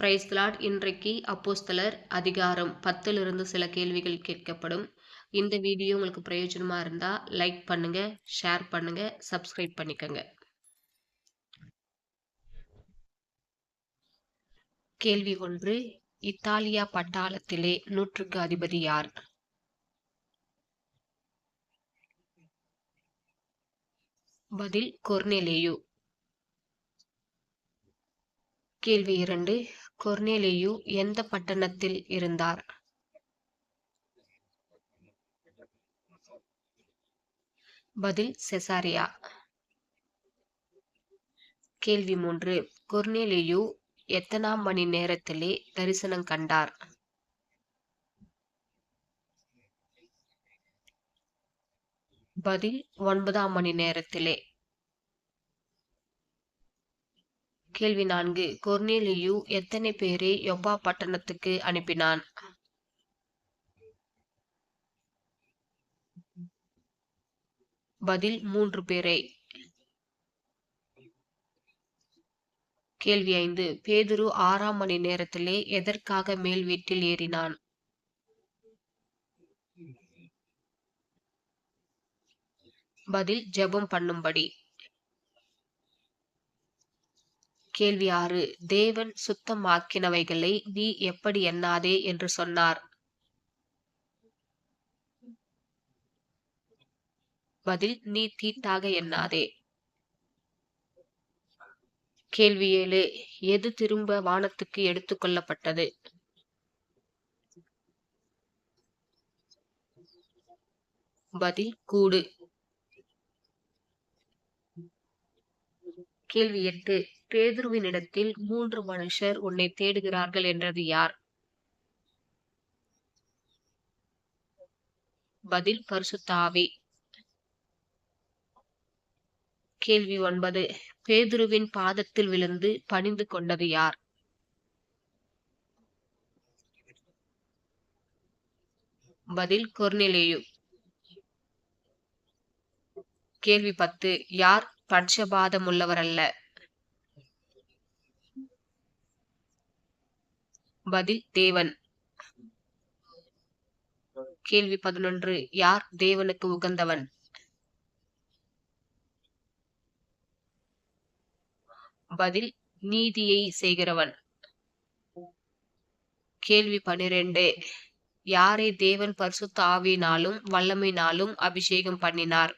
பிரைஸ்லாட் இன்றைக்கு அப்போஸ்தலர் அதிகாரம் பத்திலிருந்து சில கேள்விகள் கேட்கப்படும். இந்த வீடியோ உங்களுக்கு பிரயோஜனமா இருந்தா லைக் பண்ணுங்க ஷேர் பண்ணுங்க சப்ஸ்கிரைப் பண்ணிக்கோங்க. கேள்வி ஒன்று இத்தாலியா பட்டாளத்திலே நூற்றுக்கு அதிபதி யார்? பதில் கொர்னெலேயோ. கேள்வி இரண்டு கொர்னேலியு எந்த பட்டணத்தில் இருந்தார்? பதில் செசாரியா. கேள்வி மூன்று. கொர்னேலியு எத்தனாம் மணி நேரத்திலே தரிசனம் கண்டார்? பதில் ஒன்பதாம் மணி நேரத்திலே. கேள்வி நான்கு. கொர்னேலியு எத்தனை பேரை யொப்பா பட்டணத்துக்கு அனுப்பினான்? பதில் மூன்று பேரை. கேள்வி ஐந்து. பேதுரு ஆறாம் மணி நேரத்திலே எதற்காக மேல் வீட்டில் ஏறினான்? பதில் ஜெபம் பண்ணும்படி. கேள்வி ஆறு. தேவன் சுத்தமாக்கினவைகளை நீ எப்படி எண்ணாதே? என்று சொன்னார். பதில் நீ தீட்டாக எண்ணாதே. கேள்வி ஏழு. எது திரும்ப வானத்துக்கு எடுத்துக்கொள்ளப்பட்டது பதில் கூடு. கேள்வி எட்டு. பேதுருவினிடத்தில் மூன்று மனுஷர் உன்னை தேடுகிறார்கள் என்றது யார்? பதில் பரிசுத்தாவே கேள்வி ஒன்பது. பேதுருவின் பாதத்தில் விழுந்து பணிந்து கொண்டது யார்? பதில் கொர்னிலேயு. கேள்வி பத்து. யார் பட்சபாதம் உள்ளவர் அல்ல பதில் தேவன். கேள்வி பதினொன்று யார் தேவனுக்கு உகந்தவன்? பதில் நீதியை செய்கிறவன். கேள்வி பனிரெண்டு யாரை தேவன் பரிசுத்த ஆவியினாலும் வல்லமையினாலும் அபிஷேகம் பண்ணினார்?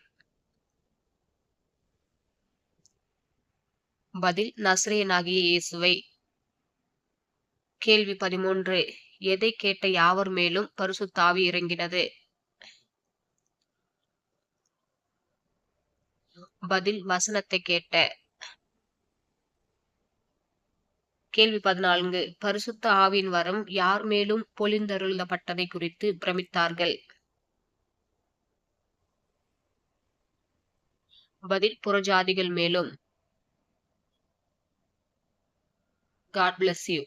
பதில் நஸ்ரேனாகிய இயேசுவை. கேள்வி பதிமூன்று. எதை கேட்ட யாவர் மேலும் பரிசுத்தாவி இறங்கினது? பதில் வசனத்தை கேட்ட. கேள்வி பதினான்கு. பரிசுத்த ஆவின் வரம் யார் மேலும் பொழிந்தருளப்பட்டதை குறித்து பிரமித்தார்கள். பதில் புறஜாதிகள் மேலும். God bless you.